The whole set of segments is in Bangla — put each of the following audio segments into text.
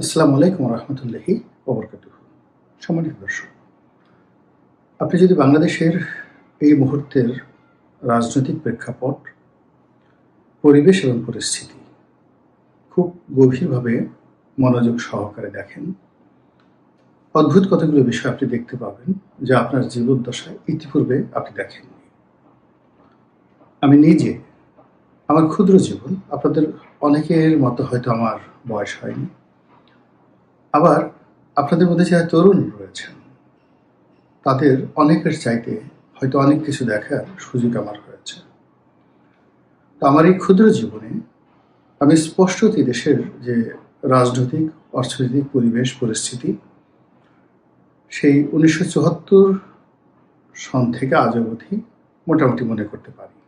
আসসালামু আলাইকুম রহমতুল্লাহি ওবরকাত সম্মানিত দর্শক, আপনি যদি বাংলাদেশের এই মুহূর্তের রাজনৈতিক প্রেক্ষাপট, পরিবেশ এবং পরিস্থিতি খুব গভীরভাবে মনোযোগ সহকারে দেখেন, অদ্ভুত কতগুলো বিষয় আপনি দেখতে পাবেন যা আপনার জীবদ্দশায় ইতিপূর্বে আপনি দেখেননি। আমি নিজে, আমার ক্ষুদ্র জীবন, আপনাদের অনেকের মতো হয়তো আমার বয়স হয়নি আবার আপনাদের মধ্যে যারা তরুণ রয়েছেন, তাদের অনেকের চাইতে হয়তো অনেক কিছু দেখার সুযোগ আমার হয়েছে। তো আমার এই ক্ষুদ্র জীবনে আমি স্পষ্টতই দেশের যে রাজনৈতিক, অর্থনৈতিক পরিবেশ, পরিস্থিতি, সেই উনিশশো চুয়াত্তর সন থেকে আজ অবধি মোটামুটি মনে করতে পারি।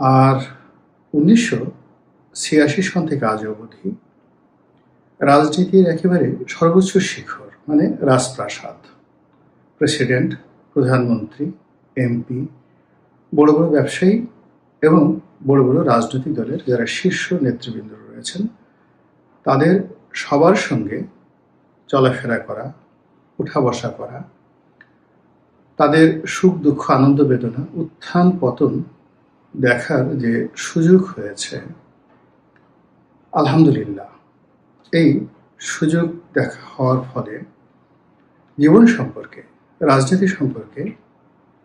আর উনিশশো ছিয়াশি সন থেকে আজ অবধি রাজনীতির একেবারে সর্বোচ্চ শিখর মানে রাজপ্রাসাদ। প্রেসিডেন্ট, প্রধানমন্ত্রী, এমপি, বড় বড় ব্যবসায়ী এবং বড় বড় রাজনৈতিক দলের যারা শীর্ষ নেতৃবৃন্দ রয়েছেন, তাদের সবার সঙ্গে চলাফেরা করা উঠা বসা করা, তাদের সুখ, দুঃখ, আনন্দ, বেদনা, উত্থান, পতন দেখার যে সুযোগ হয়েছে, আলহামদুলিল্লাহ। এই সুযোগ দেখা হওয়ার ফলে জীবন সম্পর্কে, রাজনীতি সম্পর্কে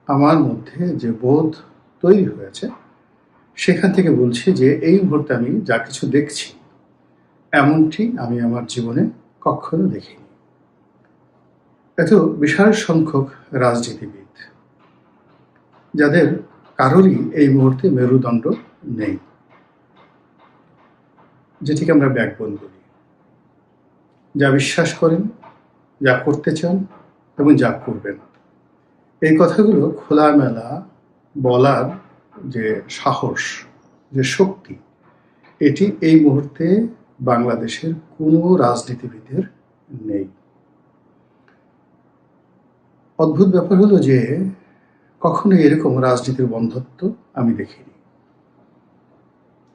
আমার মধ্যে যে বোধ তৈরি হয়েছে, সেখান থেকে বলছি যে এই মুহূর্তে আমি যা কিছু দেখছি, এমনটি আমি আমার জীবনে কখনো দেখিনি। এত বিশাল সংখ্যক রাজনীতিবিদ, যাদের কারোরই এই মুহূর্তে মেরুদণ্ড নেই, যেটিকে আমরা ব্যাকবোন বলি। যা বিশ্বাস করেন, যা করতে চান এবং যা করবেন। এই কথাগুলো খোলামেলা বলার যে সাহস, যে শক্তি, এটি এই মুহূর্তে বাংলাদেশের কোনো রাজনীতিবিদের নেই। অদ্ভুত ব্যাপার হলো যে কখনো এরকম রাজনীতির বন্ধত্ব আমি দেখিনি।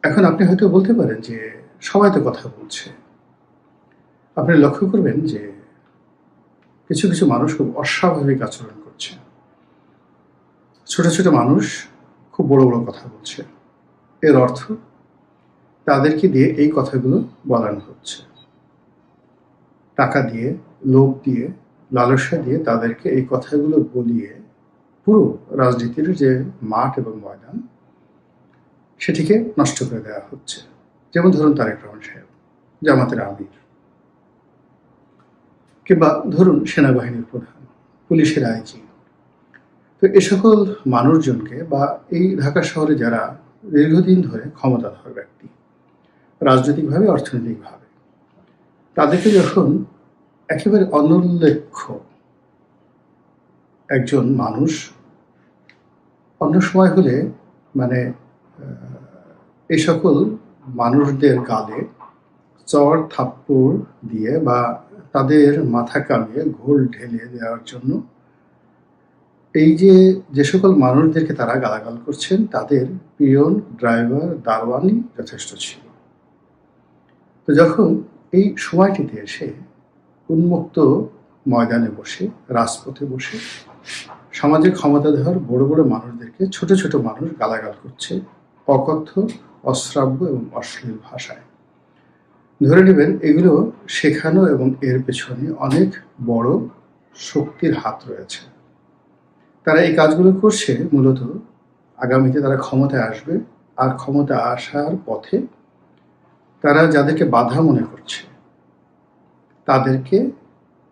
এখন আপনি হয়তো বলতে পারেন যে সবাই তো কথা বলছে। আপনি লক্ষ্য করবেন যে কিছু কিছু মানুষ খুব অস্বাভাবিক আচরণ করছে। ছোট ছোট মানুষ খুব বড় বড় কথা বলছে। এর অর্থ তাদেরকে দিয়ে এই কথাগুলো বলানো হচ্ছে। টাকা দিয়ে, লোভ দিয়ে, লালসা দিয়ে তাদেরকে এই কথাগুলো বলিয়ে পুরো রাজনীতির যে মাঠ এবং ময়দান, সেটিকে নষ্ট করে দেওয়া হচ্ছে। যেমন ধরুন তারেক রহমান সাহেব, জামাতের আমির। কিংবা ধরুন সেনাবাহিনীর প্রধান, পুলিশের আইজি। তো এ সকল মানুষজনকে বা এই ঢাকা শহরে যারা দীর্ঘদিন ধরে ক্ষমতাধর ব্যক্তি, রাজনৈতিকভাবে, অর্থনৈতিকভাবে, তাদেরকে যখন একেবারে অনুল্লেখ্য একজন মানুষ অন্য সময় হলে মানে এই সকল মানুষদের গালে চর থাপ্পড় দিয়ে বা তাদের মাথা কামিয়ে ঘোল ঢেলে দেওয়ার জন্য এই যে যে সকল মানুষদেরকে তারা গালাগাল করছেন, তাদের পিয়ন, ড্রাইভার দারওয়ানি যথেষ্ট ছিল। তো যখন এই সময়টিতে এসে উন্মুক্ত ময়দানে বসে, রাজপথে বসে সমাজের ক্ষমতাধর বড় বড় মানুষদেরকে ছোট ছোট মানুষ গালাগাল করছে অকথ্য, অশ্রাব্য এবং অশ্লীল ভাষায়। ধরে নেবেন এগুলো শেখানো এবং এর পেছনে অনেক বড় শক্তির হাত রয়েছে। তারা এই কাজগুলো করছে মূলত আগামীতে তারা ক্ষমতায় আসবে আর ক্ষমতা আসার পথে তারা যাদেরকে বাধা মনে করছে, তাদেরকে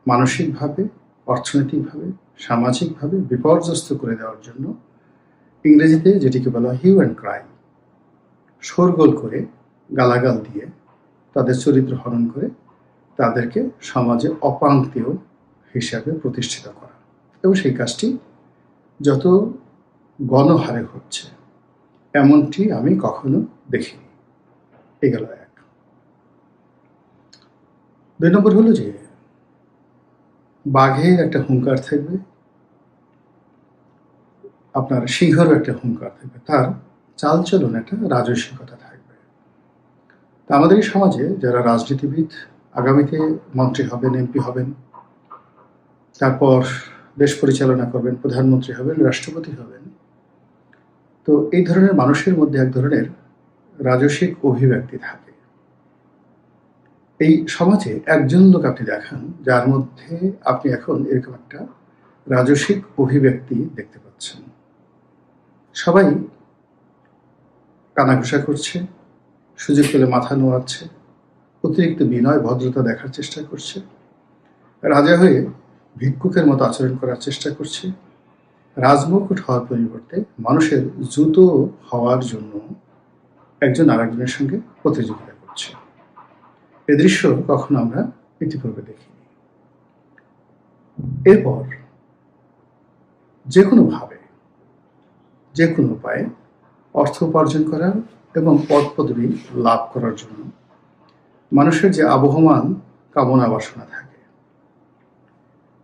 মানসিকভাবে, অর্থনৈতিকভাবে, সামাজিকভাবে বিপর্যস্ত করে দেওয়ার জন্য ইংরেজিতে যেটিকে বলা হিউ অ্যান্ড ক্রাই শোরগোল করে গালাগাল দিয়ে তাদের চরিত্র হরণ করে তাদেরকে সমাজে অপাঙ্ক্তেয় হিসাবে প্রতিষ্ঠিত করা। এবং সেই কাজটি যত গণহারে হচ্ছে, এমনটি আমি কখনো দেখিনি। এগুলো এক। দুই নম্বর হলো যে বাঘের একটা হুঙ্কার থাকবে, আপনার সিংহরও একটা হুঙ্কার থাকবে, তার চালচলন, একটা রাজস্বিকতা থাকবে। তা আমাদের এই সমাজে যারা রাজনীতিবিদ, আগামীতে মন্ত্রী হবেন, এমপি হবেন, তারপর দেশ পরিচালনা করবেন, প্রধানমন্ত্রী হবেন, রাষ্ট্রপতি হবেন, তো এই ধরনের মানুষের মধ্যে এক ধরনের রাজসিক অভিব্যক্তি থাকে। এই সমাজে একজন লোক আপনি দেখান, যার মধ্যে আপনি এখন এরকম একটা রাজসিক অভিব্যক্তি দেখতে পাচ্ছেন। সবাই কানাঘুষা করছে সুযোগ পেলে মাথা নোয়াচ্ছে, অতিরিক্ত বিনয় ভদ্রতা দেখার চেষ্টা করছে। রাজা হয়ে ভিক্ষুকের মতো আচরণ করার চেষ্টা করছে। রাজমুকুট হওয়ার পরিবর্তে মানুষের জুতো হওয়ার জন্য একজন আরেকজনের সঙ্গে প্রতিযোগিতা করছে। এ দৃশ্য কখনো আমরা ইতিপূর্বে দেখিনি। এরপর যে কোনোভাবে যে কোনো উপায়ে অর্থ উপার্জন করার এবং পদ পদবি লাভ করার জন্য। মানুষের যে আবহমান কামনা বাসনা থাকে।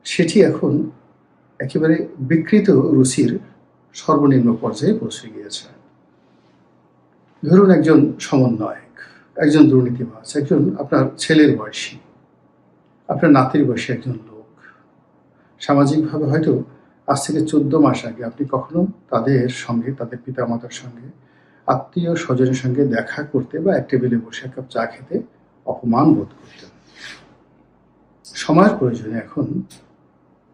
সেটি এখন একেবারে বিকৃত রুচির সর্বনিম্ন পর্যায়ে পৌঁছে গিয়েছে। ধরুন একজন সমন্বয়ক, একজন দুর্নীতিবাজ, একজন আপনার ছেলের বয়সী, আপনার নাতির বয়সী একজন লোক। সামাজিকভাবে হয়তো আজ থেকে চোদ্দ মাস আগে আপনি কখনো তাদের সঙ্গে, তাদের পিতামাতার সঙ্গে আত্মীয় স্বজনের সঙ্গে দেখা করতে বা এক টেবিলে বসে এক কাপ চা খেতে অপমান বোধ করতেন। সময়ের প্রয়োজনে এখন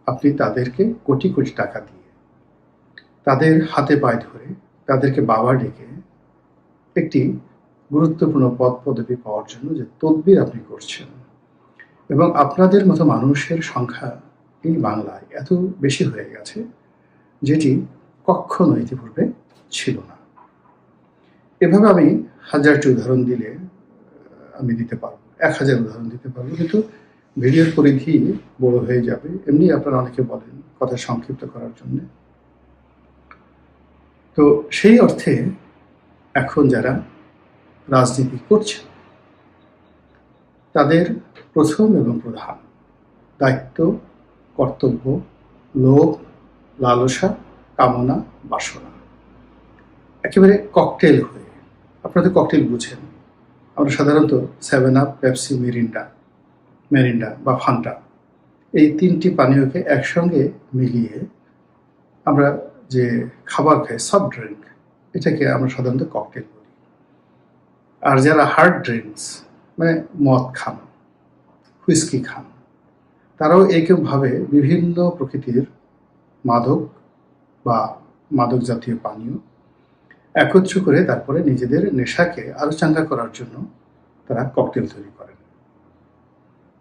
আপনি তাদেরকে কোটি কোটি টাকা দিয়ে, তাদের হাতে পায়ে ধরে, তাদেরকে বাবা ডেকে একটি গুরুত্বপূর্ণ পদ পদবি পাওয়ার জন্য যে তদবির আপনি করছেন এবং আপনাদের মতো মানুষের সংখ্যা এই বাংলায় এত বেশি হয়ে গেছে যেটি কখনো ইতিপূর্বে ছিল না। এভাবে আমি হাজারটি উদাহরণ দিলে, আমি দিতে পারব। এক হাজার উদাহরণ দিতে পারব। কিন্তু ভিডিওর পরিধি বড় হয়ে যাবে। এমনি আপনারা অনেকে বলেন কথা সংক্ষিপ্ত করার জন্য। তো সেই অর্থে এখন যারা রাজনীতি করছে তাদের প্রথম এবং প্রধান দায়িত্ব, কর্তব্য, লোভ, লালসা, কামনা, বাসনা। একেবারে ককটেল হয়ে আপনাদের ককটেল বুঝেন। আমরা সাধারণত seven up Pepsi Mirinda Mirinda বা ফান্টা এই তিনটি পানীয়কে একসঙ্গে মিলিয়ে আমরা যে খাবার খাই সফট ড্রিঙ্ক এটাকে আমরা সাধারণত ককটেল বলি। আর যারা হার্ড ড্রিঙ্কস মানে মদ খান হুইস্কি খান, তারাও এইরকমভাবে বিভিন্ন প্রকৃতির মাদক বা মাদক জাতীয় পানীয় একত্র করে তারপরে নিজেদের নেশাকে আরও চাঙ্গা করার জন্য তারা ককটেল তৈরি করেন।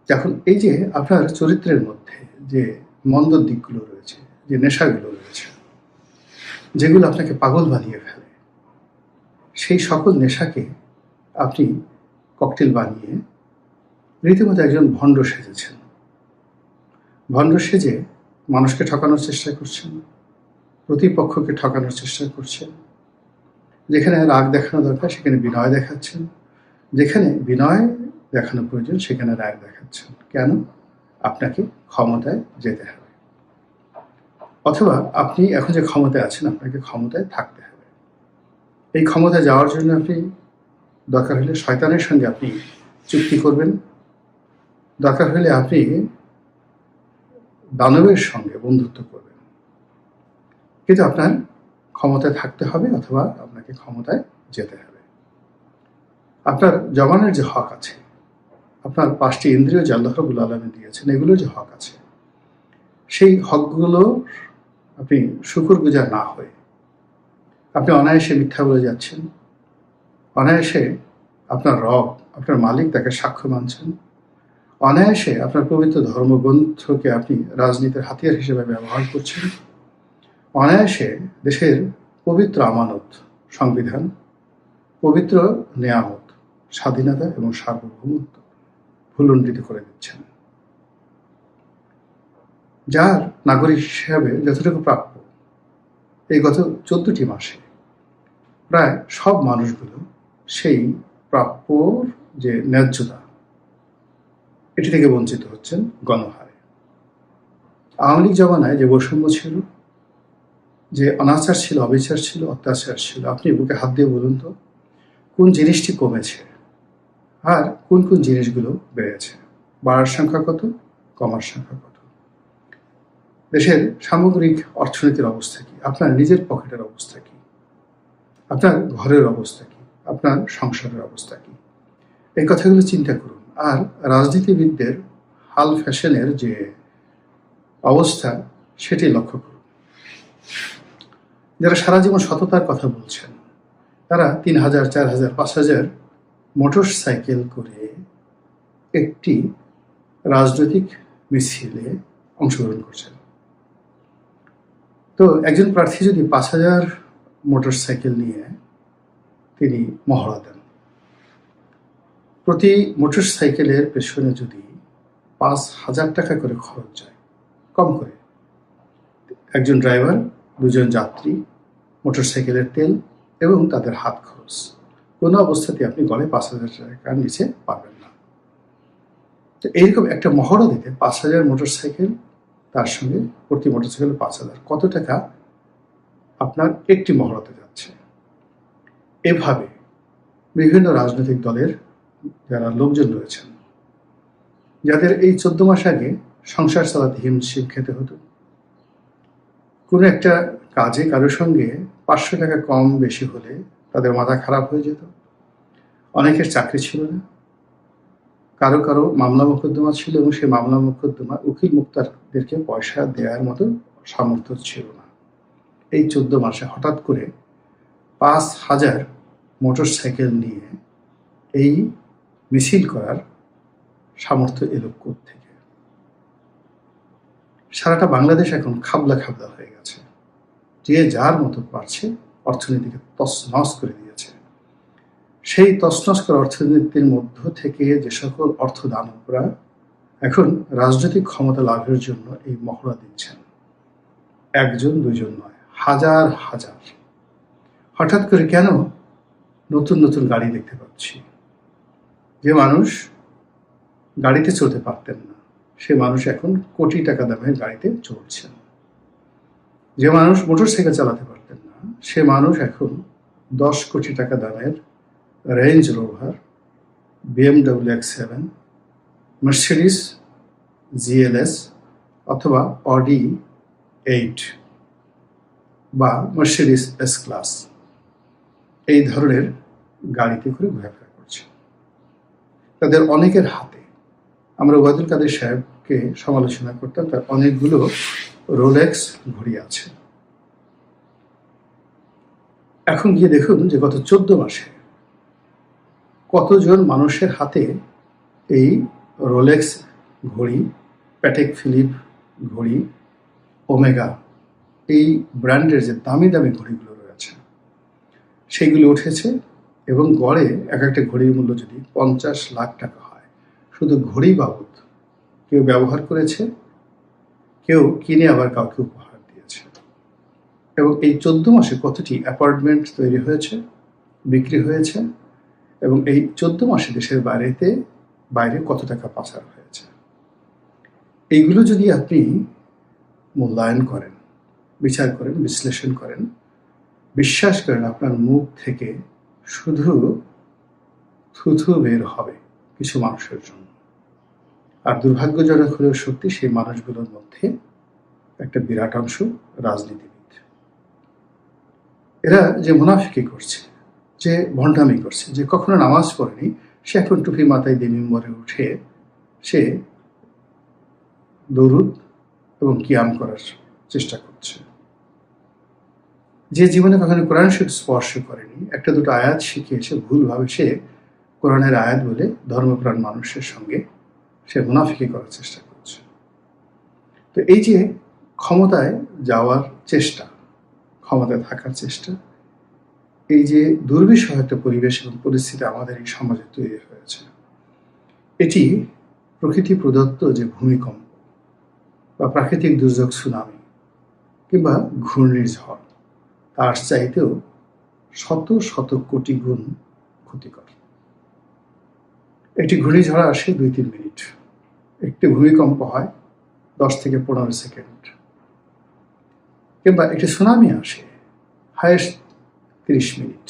এখন এই যে আপনার চরিত্রের মধ্যে যে মন্দ দিকগুলো রয়েছে, যে নেশাগুলো রয়েছে, যেগুলো আপনাকে পাগল বানিয়ে ফেলে, সেই সকল নেশাকে আপনি ককটেল বানিয়ে রীতিমতো একজন ভণ্ড সেজেছেন। ভণ্ড সেজে মানুষকে ঠকানোর চেষ্টা করছেন, প্রতিপক্ষকে ঠকানোর চেষ্টা করছেন। যেখানে রাগ দেখানো দরকার, সেখানে বিনয় দেখাচ্ছেন। যেখানে বিনয় দেখানো প্রয়োজন, সেখানে রাগ দেখাচ্ছেন। কেন? আপনাকে ক্ষমতায় যেতে হবে। অথবা আপনি এখন যে ক্ষমতায় আছেন, আপনাকে ক্ষমতায় থাকতে হবে। এই ক্ষমতায় যাওয়ার জন্য আপনি দরকার হলে শয়তানের সঙ্গে আপনি চুক্তি করবেন। দরকার হলে আপনি দানবের সঙ্গে বন্ধুত্ব করবেন। কিন্তু আপনার ক্ষমতায় থাকতে হবে অথবা আপনাকে ক্ষমতায় যেতে হবে। আপনার জবানের যে হক আছে, আপনার পাঁচটি ইন্দ্রিয় যে আল্লাহ রবুল আলমে দিয়েছেন, এগুলোর যে হক আছে, সেই হকগুলো আপনি শুকুর গুজার না হয়ে আপনি অনায়াসে মিথ্যা বলে যাচ্ছেন, অনায়াসে আপনার রব, আপনার মালিক তাকে সাক্ষ্য মানছেন, অনায়াসে আপনার পবিত্র ধর্মগ্রন্থকে আপনি রাজনীতির হাতিয়ার হিসেবে ব্যবহার করছেন। অনায়াসে দেশের পবিত্র আমানত, সংবিধান, পবিত্র নেয়ামত, স্বাধীনতা এবং সার্বভৌমত্ব ভুলণ্ডিত করে দিচ্ছেন। যার নাগরিক হিসাবে যতটুকু প্রাপ্য, এই গত চোদ্দটি মাসে প্রায় সব মানুষগুলো সেই প্রাপ্যর যে ন্যায্যতা, এটি থেকে বঞ্চিত হচ্ছেন গণহারে। আওয়ামী লীগ জমানায় যে বৈষম্য ছিল যে অনাচার ছিল, অবিচার ছিল, অত্যাচার ছিল। আপনি বুকে হাত দিয়ে বলুন তো, কোন জিনিসটি কমেছে? আর কোন কোন জিনিসগুলো বেড়েছে? বাড়ার সংখ্যা কত, কমার সংখ্যা কত? দেশের সামগ্রিক অর্থনীতির অবস্থা কি? আপনার নিজের পকেটের অবস্থা কি? আপনার ঘরের অবস্থা কি? আপনার সংসারের অবস্থা কি? এই কথাগুলো চিন্তা করুন। আর রাজনীতিবিদদের হাল ফ্যাশনের যে অবস্থা, সেটি লক্ষ্য করুন। যারা সারা জীবন সততার কথা বলছেন, তারা তিন হাজার, চার হাজার, পাঁচ হাজার মোটর সাইকেল করে একটি রাজনৈতিক মিছিলে অংশগ্রহণ করছেন। তো একজন প্রার্থী যদি পাঁচ হাজার মোটর সাইকেল নিয়ে তিনি মহড়া দেন, প্রতি মোটর সাইকেলের পেছনে যদি পাঁচ হাজার টাকা করে খরচ যায়, কম করে। একজন ড্রাইভার, দুজন যাত্রী মোটর সাইকেলের তেল এবং তাদের হাত খরচ। কোনো অবস্থাতে আপনি গড়ে পাঁচ হাজার টাকার নিচে পাবেন না। তো এইরকম একটা মহড়া দিতে পাঁচ হাজার মোটরসাইকেল, তার সঙ্গে প্রতি মোটর সাইকেল পাঁচ হাজার, কত টাকা আপনার একটি মহড়াতে যাচ্ছে? এভাবে বিভিন্ন রাজনৈতিক দলের যারা লোকজন রয়েছেন, যাদের এই চোদ্দ মাস আগে সংসার চালাতে হিমশিম খেতে হতো, কোনো একটা কাজে কারোর সঙ্গে পাঁচশো টাকা কম বেশি হলে তাদের মাথা খারাপ হয়ে যেত। অনেকের চাকরি ছিল না। কারও কারও মামলা মোকদ্দমা ছিল এবং সেই মামলা মোকদ্দমা উকিল মুক্তারদেরকে পয়সা দেওয়ার মতো সামর্থ্য ছিল না। এই চোদ্দ মাসে হঠাৎ করে পাঁচ হাজার মোটর সাইকেল নিয়ে এই মিছিল করার সামর্থ্য এলো থেকে সারাটা বাংলাদেশ এখন খাবলা খাবলা হয়ে গেছে। যে যার মতো পারছে অর্থনীতিকে তছনছ করে দিয়েছে। সেই তছনছ করা অর্থনীতির মধ্য থেকে যে সকল অর্থ দানবরা এখন রাজনৈতিক ক্ষমতা লাভের জন্য এই মহড়া দিচ্ছেন। একজন, দুজন নয়, হাজার হাজার। হঠাৎ করে কেন নতুন নতুন গাড়ি দেখতে পাচ্ছি? যে মানুষ গাড়িতে চলতে পারতেন না। সে মানুষ এখন কোটি টাকা দামের গাড়িতে চলছেন। যে মানুষ মোটর সাইকেল চালাতে পারতেন না, সে মানুষ এখন দশ কোটি টাকা দামের Range Rover BMW X seven Mercedes GLS অথবা অডি এইট বা মার্সিডিস এস ক্লাস এই ধরনের গাড়িতে করে ঘোরাফেরা করছে। তাদের অনেকের হাতে, আমরা ওয়াদুল কাদের সাহেবকে সমালোচনা করতাম, তার অনেকগুলো রোলেক্স ঘড়ি আছে। এখন গিয়ে দেখুন যে গত চোদ্দ মাসে কতজন মানুষের হাতে এই রোলেক্স ঘড়ি, প্যাটেক ফিলিপ ঘড়ি, ওমেগা, এই ব্র্যান্ডের যে দামি দামি ঘড়িগুলো রয়েছে, সেইগুলো উঠেছে এবং গড়ে এক একটা ঘড়ির মূল্য যদি পঞ্চাশ লাখ টাকা হয়, শুধু ঘড়ি বাবদ কেউ ব্যবহার করেছে কেউ কিনে আবার কাউকে উপহার দিয়েছে। এবং এই চোদ্দ মাসে কতটি অ্যাপার্টমেন্ট তৈরি হয়েছে, বিক্রি হয়েছে এবং এই চোদ্দ মাসে দেশের বাইরেতে বাইরে কত টাকা পাচার হয়েছে? এইগুলো যদি আপনি মূল্যায়ন করেন, বিচার করেন, বিশ্লেষণ করেন, বিশ্বাস করেন আপনার মুখ থেকে শুধু থুথু বের হবে কিছু মানুষের জন্য। আর দুর্ভাগ্যজনক হলেও সত্যি সেই মানুষগুলোর মধ্যে একটা বিরাট অংশ রাজনীতিবিদ। এরা যে মুনাফিকি করছে, যে ভণ্ডামি করছে, যে কখনো নামাজ পড়েনি, সে এখন টুপি মাথায় দিয়ে মিম্বরে উঠে সে দৌরুদ এবং কিয়াম করার চেষ্টা করছে। যে জীবনে কখনো কোরআন শরীফ স্পর্শ করেনি, একটা দুটো আয়াত শিখে এসে ভুলভাবে সে কোরআনের আয়াত বলে ধর্মপ্রাণ মানুষের সঙ্গে সে মুনাফিকি করার চেষ্টা করছে। তো এই যে ক্ষমতায় যাওয়ার চেষ্টা, ক্ষমতায় থাকার চেষ্টা, এই যে দুর্বিষহ একটা পরিবেশ এবং পরিস্থিতি আমাদের এই সমাজে তৈরি হয়েছে, এটি প্রকৃতি প্রদত্ত যে ভূমিকম্প বা প্রাকৃতিক দুর্যোগ সুনামি কিংবা ঘূর্ণিঝড়, তার চাইতেও শত শত কোটি গুণ ক্ষতিকর। একটি ঘূর্ণিঝড় আসে দুই, তিন মিনিট। একটি ভূমিকম্প হয় দশ থেকে পনেরো সেকেন্ড। কিংবা একটি সুনামি আসে হায়েস্ট তিরিশ মিনিট।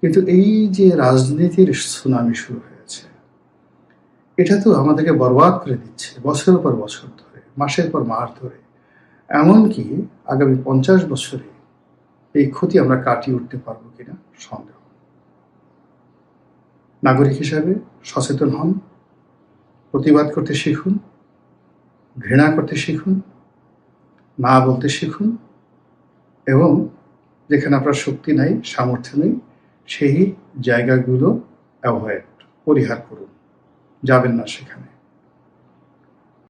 কিন্তু এই যে রাজনীতির সুনামি শুরু হয়েছে, এটা তো আমাদেরকে বরবাদ করে দিচ্ছে বছরের পর বছর ধরে, মাসের পর মাস ধরে। এমনকি আগামী পঞ্চাশ বছরে এই ক্ষতি আমরা কাটিয়ে উঠতে পারব কিনা সন্দেহ। নাগরিক হিসাবে সচেতন হন, প্রতিবাদ করতে শিখুন, ঘৃণা করতে শিখুন, না বলতে শিখুন, এবং যেখানে আপনার শক্তি নাই, সামর্থ্য নেই, সেই জায়গাগুলো অ্যাভয়েড, পরিহার করুন। যাবেন না সেখানে।